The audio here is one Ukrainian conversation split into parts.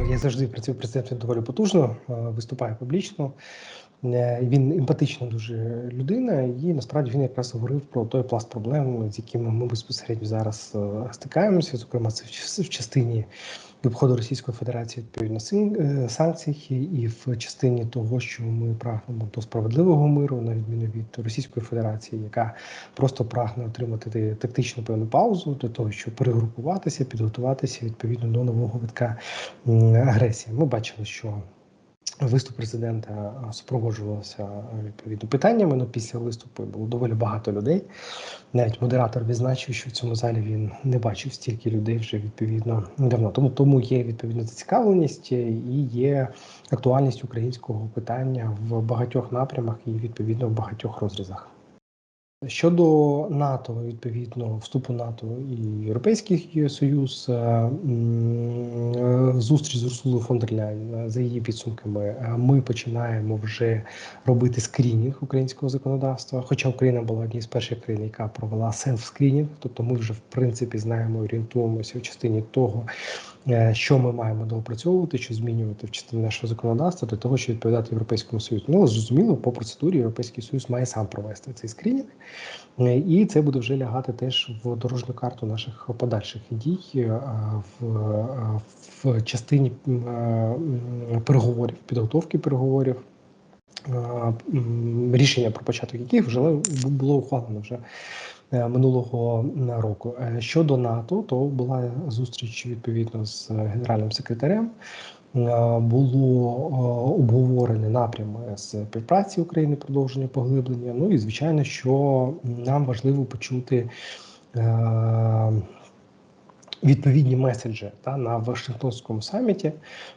Я завжди працюю президентом доволі потужно, е, виступаю публічно. Е, Він емпатична дуже людина, і насправді він якраз говорив про той пласт проблем, з якими ми безпосередньо зараз е, стикаємося. Зокрема, це в частині обходу Російської Федерації відповідно е, санкцій, і в частині того, що ми прагнемо до справедливого миру, на відміну від Російської Федерації, яка просто прагне отримати тактичну певну паузу для того, щоб перегрупуватися, підготуватися відповідно до нового витка агресії. Ми бачили, що виступ президента супроводжувався відповідно питаннями. Ну після виступу було доволі багато людей. Навіть модератор відзначив, що в цьому залі він не бачив стільки людей вже відповідно давно. Тому тому є відповідна зацікавленість е, і є актуальність українського питання в багатьох напрямах і відповідно в багатьох розрізах. Щодо НАТО, відповідно, вступу НАТО і Європейський Союз, е, е, зустріч з Урсулою фон дер Ляйн, е, за її підсумками, ми починаємо вже робити скрінінг українського законодавства. Хоча Україна була однією з перших країн, яка провела селф-скрінінг, тобто ми вже в принципі знаємо, орієнтуємося в частині того, що ми маємо доопрацьовувати, що змінювати в частині нашого законодавства для того, щоб відповідати європейському союзу. Ну зрозуміло, по процедурі європейський союз має сам провести цей скрінінг. Е, І це буде вже лягати теж в дорожню карту наших подальших дій е, в, е, в частині е, переговорів, підготовки переговорів. е, Рішення про початок яких вже було ухвалено вже е, минулого року. Е, Щодо НАТО, то була зустріч відповідно з генеральним секретарем. Е, Було обговорене напрями співпраці України, продовження поглиблення. Ну і звичайно, що нам важливо почути е, відповідні меседжі та на Вашингтонському саміті.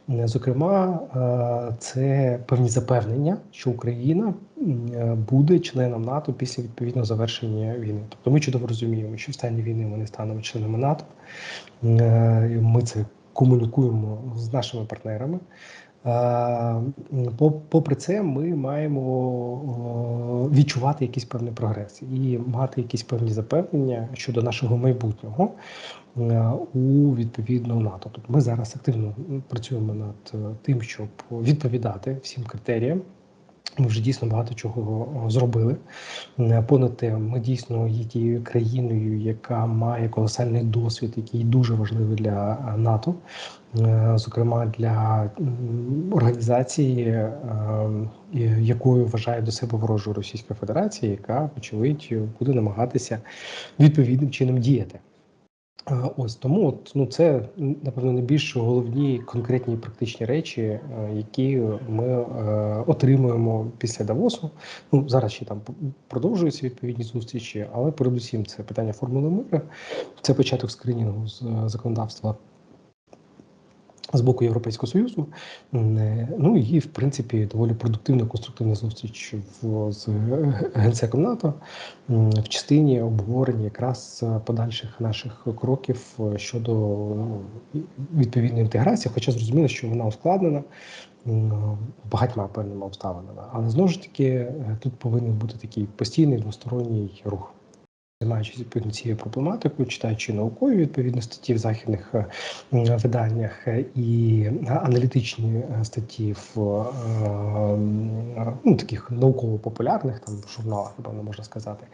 Е, Зокрема, е, це певні запевнення, що Україна е, буде членом НАТО після відповідного завершення війни. Тобто ми чудово розуміємо, що в стані війни ми не станемо членами НАТО. Ми це комунікуємо з нашими партнерами. По- Попри це, ми маємо відчувати якийсь певний прогрес і мати якісь певні запевнення щодо нашого майбутнього е, у відповідно НАТО. Тобто ми зараз активно працюємо над е, тим, щоб відповідати всім критеріям. Ми вже дійсно багато чого зробили. Е, Понад те, ми дійсно є тією країною, яка має колосальний досвід, який дуже важливий для е, НАТО, Е, зокрема для організації, якою вважає до себе ворожу Російська Федерація, яка, очевидь, буде намагатися відповідним чином діяти. Ось тому, от, ну це напевно найбільш головні конкретні практичні речі, е, які ми е, отримуємо після Давосу. Ну зараз ще там продовжуються відповідні зустрічі, але передусім це питання формули миру, це початок скринінгу з е, законодавства з боку Європейського Союзу. Е, Ну і в принципі доволі продуктивна конструктивна зустріч в з генсеком НАТО в частині обговорення якраз е, подальших наших кроків е, щодо ну, відповідної інтеграції, хоча зрозуміло, що вона ускладнена багатьма певними обставинами. Але знову ж таки тут повинен бути такий постійний двосторонній рух. Займаючись відповідно цією проблематикою, читаючи наукові відповідно статті в західних е, виданнях е, і аналітичні е, статті в ну, таких науково-популярних там журналах, напевно, можна сказати,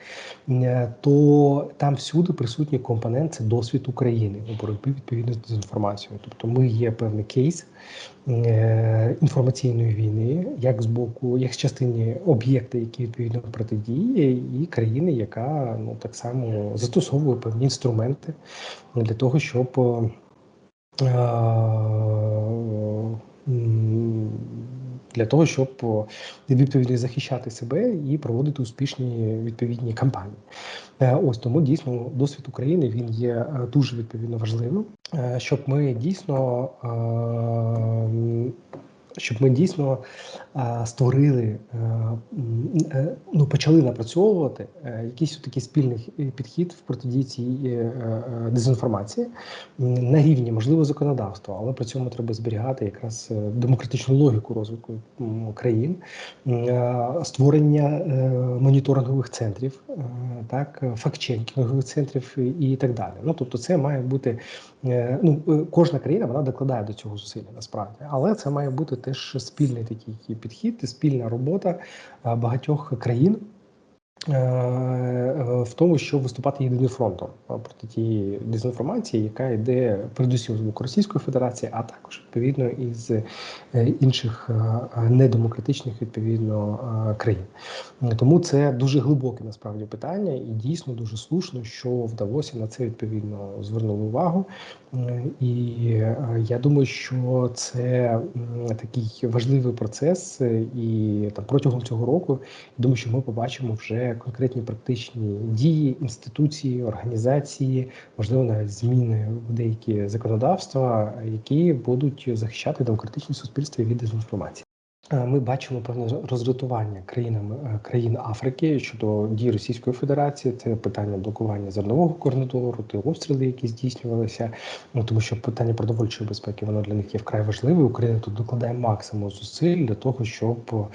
то там всюди присутній компонент це досвід України у боротьбі відповідно з дезінформацією. Тобто ми є певний кейс інформаційної війни, як з боку, як з частини об'єкта, які відповідно протидіє, і країни, яка ну так само застосовує певні інструменти для того, щоб е, для того, щоб відповідно захищати себе і проводити успішні відповідні кампанії. Е, Ось тому дійсно досвід України він є е, дуже відповідно важливим, щоб ми дійсно. Щоб ми дійсно е, створили, е, е, ну почали напрацьовувати якийсь такий спільний підхід в протидії цій дезінформації на рівні можливо законодавства, але при цьому треба зберігати якраз демократичну логіку розвитку країн, створення моніторингових центрів, так фактчекінгових центрів і- так далі. Ну тобто, це має бути Ну, е, кожна країна вона докладає до цього зусилля насправді, але це має бути теж спільний такий підхід, спільна робота е, багатьох країн. Е, е, В тому, щоб виступати єдиним фронтом е, проти тієї дезінформації, яка йде передусім з боку Російської Федерації, а також відповідно із інших недемократичних відповідно країн. Тому це дуже глибоке насправді питання, і дійсно дуже слушно, що вдалося на це відповідно звернули увагу. І я думаю, що це такий важливий процес, і там протягом цього року думаю, що ми побачимо вже конкретні практичні дії інституції, організації, можливо, навіть зміни в деякі законодавства, які будуть захищати демократичні суспільства від дезінформації. Е, Ми бачимо певне роздратування країнами е, країн Африки щодо дій Російської Федерації. Це питання блокування зернового коридору, ті обстріли, які здійснювалися. Ну тому що питання продовольчої безпеки воно для них є вкрай важливе. Україна тут докладає максимум зусиль для того, щоб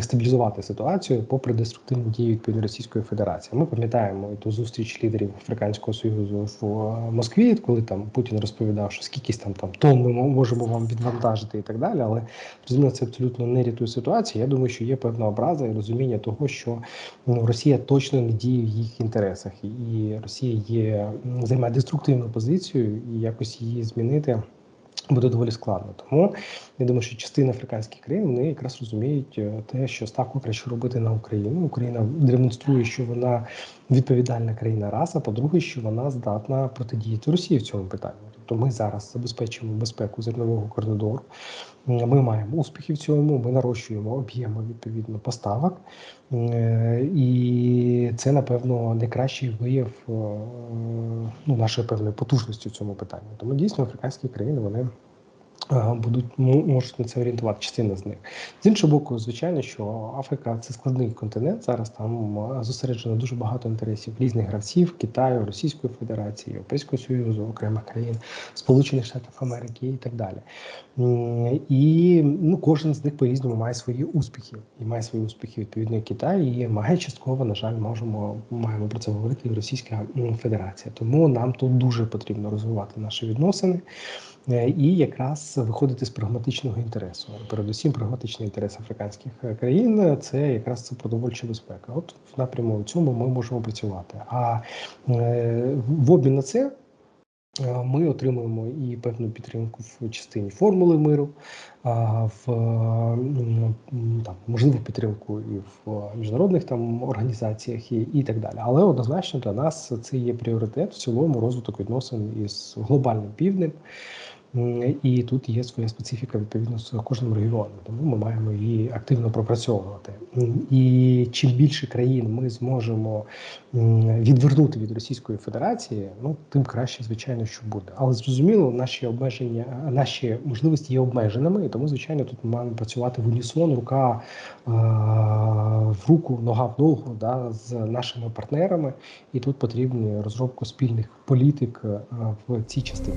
стабілізувати ситуацію попри деструктивні дії відповідно Російської Федерації. Ми пам'ятаємо ту зустріч лідерів Африканського союзу в е, Москві, коли там Путін розповідав, що скількись там там тонн ми можемо вам відвантажити і так далі. Але розуміло, це абсолютно не рятує ситуацію. Я думаю, що є певна образа і розуміння того, що ну, Росія точно не діє в їх інтересах, і Росія є займає деструктивну позицію, і якось її змінити. Буде доволі складно, тому я думаю, що частина африканських країн вони якраз розуміють е, те, що ставку краще робити на Україну. Україна демонструє, що вона відповідальна країна раз, а по-друге, що вона здатна протидіяти Росії в цьому питанні. Тобто ми зараз забезпечуємо безпеку зернового коридору. Ми маємо успіхи в цьому. Ми нарощуємо об'єми відповідно поставок, Е, і це напевно найкращий вияв е, ну, нашої певної потужності в цьому питанні. Тому дійсно африканські країни вони. Е, Будуть можуть на це орієнтувати частина з них з іншого боку, звичайно, що Африка це складний континент. Зараз там е, зосереджено дуже багато інтересів різних гравців Китаю, Російської Федерації, Європейського Союзу, окремих країн, Сполучених Штатів Америки і так далі. І ну, кожен з них по різному має свої успіхи, і має свої успіхи відповідно Китай, і має частково, на жаль, можемо маємо про це говорити і Російська Федерація. Тому нам тут дуже потрібно розвивати наші відносини. Е, і якраз виходити з прагматичного інтересу. Передусім, прагматичний інтерес африканських е, країн е, це якраз це продовольча безпека. От в напряму цьому ми можемо працювати. А в обмін на це. Ми отримуємо і певну підтримку в частині формули миру, в там можливу підтримку і в міжнародних там організаціях, і, і так далі. Але однозначно для нас це є пріоритет в цілому розвиток відносин із глобальним півднем. М, І тут є своя специфіка відповідно з кожним регіоном, тому ми маємо її активно пропрацьовувати. І чим більше країн ми зможемо відвернути від Російської Федерації, ну тим краще, звичайно, що буде. Але зрозуміло, наші обмеження, наші можливості є обмеженими, і тому, звичайно, тут ми маємо працювати в унісон, рука е, в руку, нога в ногу да, з нашими партнерами, і тут потрібна розробка спільних політик е, в цій частині.